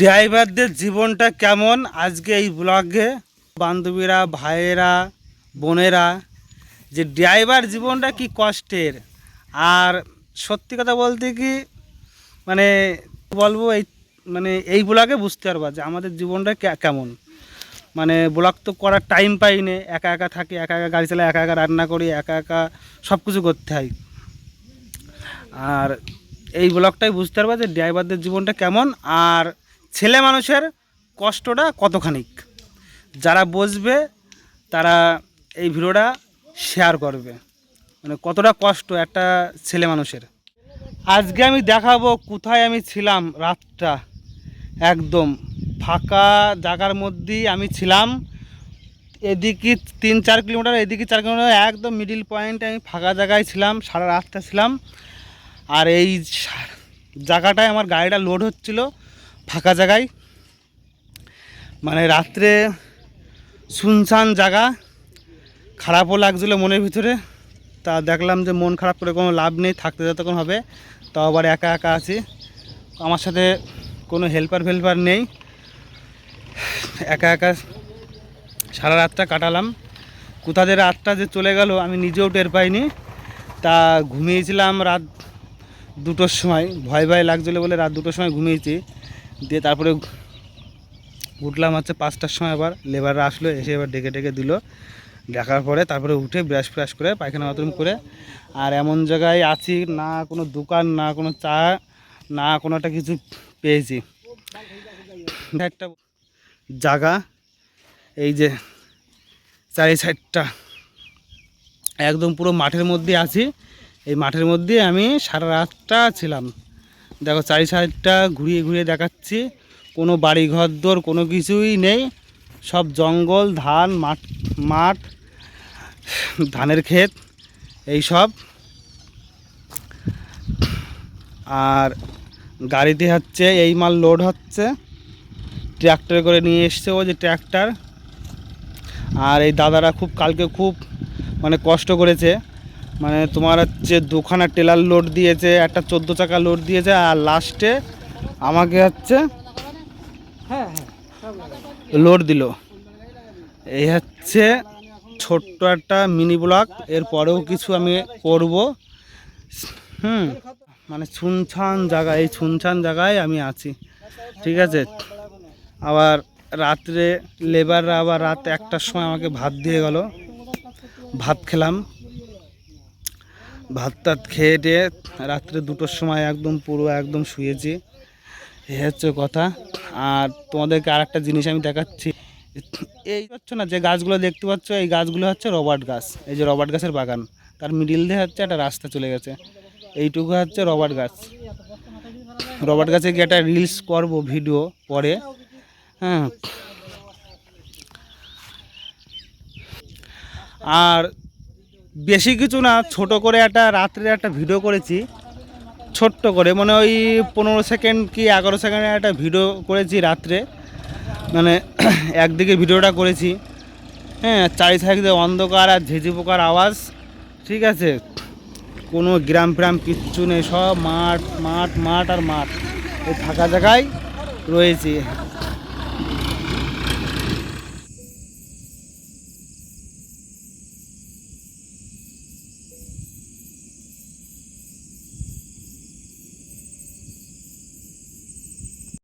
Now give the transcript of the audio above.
ড্রাইভারদের জীবনটা কেমন আজকে এই ব্লগে বান্ধবীরা, ভাইয়েরা, বোনেরা, যে ড্রাইভার জীবনটা কি কষ্টের? আর সত্যি কথা বলতে কি মানে বলব এই মানে এই ব্লগে বুঝতে পারবা যে আমাদের জীবনটা কেমন। মানে ব্লগ তো করার টাইম পাই না, একা একা থাকি, একা একা গাড়ি চালাই, একা একা রান্না করি, একা একা সব কিছু করতে হয়। আর এই ব্লগটাই বুঝতে পারবা যে ড্রাইভারদের জীবনটা কেমন আর ছেলে মানুষের কষ্টটা কতখানিক। যারা বসবে, তারা এই ভিডিওটা শেয়ার করবে। মানে কতটা কষ্ট একটা ছেলে মানুষের। আজকে আমি দেখাবো কোথায় আমি ছিলাম রাতটা। একদম ফাঁকা জায়গার মধ্যেই আমি ছিলাম। এদিকে তিন চার কিলোমিটার, এদিকে চার কিলোমিটার, একদম মিডিল পয়েন্টে আমি ফাঁকা জায়গায় ছিলাম, সারা রাতটা ছিলাম। আর এই জায়গাটায় আমার গাড়িটা লোড হচ্ছিল, ফাঁকা জায়গায়। মানে রাত্রে শুনশান জায়গা, খারাপও লাগছিল মনের ভিতরে। তা দেখলাম যে মন খারাপ করে কোনো লাভ নেই, থাকতে যতক্ষণ হবে। তাও আবার একা একা আছি। আমার সাথে কোনো হেল্পার ফেল্পার নেই। একা একা সারা রাতটা কাটালাম। কোথা দিয়ে রাতটা যে চলে গেল আমি নিজেও টের পাইনি। তা ঘুমিয়েছিলাম রাত দুটোর সময়, ভয় ভয় লাগছিল বলে রাত দুটোর সময় ঘুমিয়েছি। দিয়ে তারপরে উঠলাম হচ্ছে পাঁচটার সময় আবার। লেবাররা আসলো, এসে এবার ডেকে ডেকে দিল। দেখার পরে তারপরে উঠে ব্রাশ ফ্রাশ করে পায়খানা বাথরুম করে। আর এমন জায়গায় আছি, না কোনো দোকান, না কোনো চা, না কোনো একটা কিছু পেয়েছি। একটা জায়গা, এই যে চারি সাইডটা একদম পুরো মাঠের মধ্যে আছি। এই মাঠের মধ্যে আমি সারা রাতটা ছিলাম। দেখো চারি সাইডটা ঘুরিয়ে ঘুরিয়ে দেখাচ্ছি। কোনো বাড়ি ঘর দোর, কোনো কিছুই নেই। সব জঙ্গল, ধান, মাঠ মাঠ, ধানের ক্ষেত, এই সব। আর গাড়িতে হচ্ছে, এই মাল লোড হচ্ছে। ট্র্যাক্টরে করে নিয়ে এসছে ও যে ট্র্যাক্টর। আর এই দাদারা খুব, কালকে খুব মানে কষ্ট করেছে। মানে তোমার হচ্ছে দুখানা টেলার লোড দিয়েছে, একটা চোদ্দ চাকা লোড দিয়েছে, আর লাস্টে আমাকে হচ্ছে লোড দিল। এই হচ্ছে ছোট্ট একটা মিনি ব্লক এর পরেও কিছু আমি করব। হুম মানে ছুনছান জায়গা এই ছুনছান জায়গায় আমি আছি, ঠিক আছে? আবার রাত্রে লেবাররা আবার রাত একটার সময় আমাকে ভাত দিয়ে গেল, ভাত খেলাম। ভাত টাত খেয়ে টেয়ে রাত্রে দুটোর সময় একদম পুরো একদম শুয়েছি। এ হচ্ছে কথা। আর তোমাদেরকে আর একটা জিনিস আমি দেখাচ্ছি। এই পাচ্ছ না, যে গাছগুলো দেখতে পাচ্ছ, এই গাছগুলো হচ্ছে রবার্ট গাছ। এই যে রবার্ট গাছের বাগান। তার মিডিল দিয়ে হচ্ছে একটা রাস্তা চলে গেছে। এইটুকু হচ্ছে রবার্ট গাছ। রবার্ট গাছে গিয়ে একটা রিলস করব ভিডিও পরে। হ্যাঁ। আর বেশি কিছু না, ছোট করে একটা রাত্রে একটা ভিডিও করেছি, ছোট্ট করে মানে ওই পনেরো সেকেন্ড কি এগারো সেকেন্ডের একটা ভিডিও করেছি রাত্রে মানে একদিকে ভিডিওটা করেছি হ্যাঁ চারি সাইডে অন্ধকার আর ঝিঝি পোকার আওয়াজ, ঠিক আছে, কোনো গ্রাম ফ্রাম কিচ্ছু নেই, সব মাঠ মাঠ মাঠ আর মাঠ, এই ফাঁকা জায়গায় রয়েছি।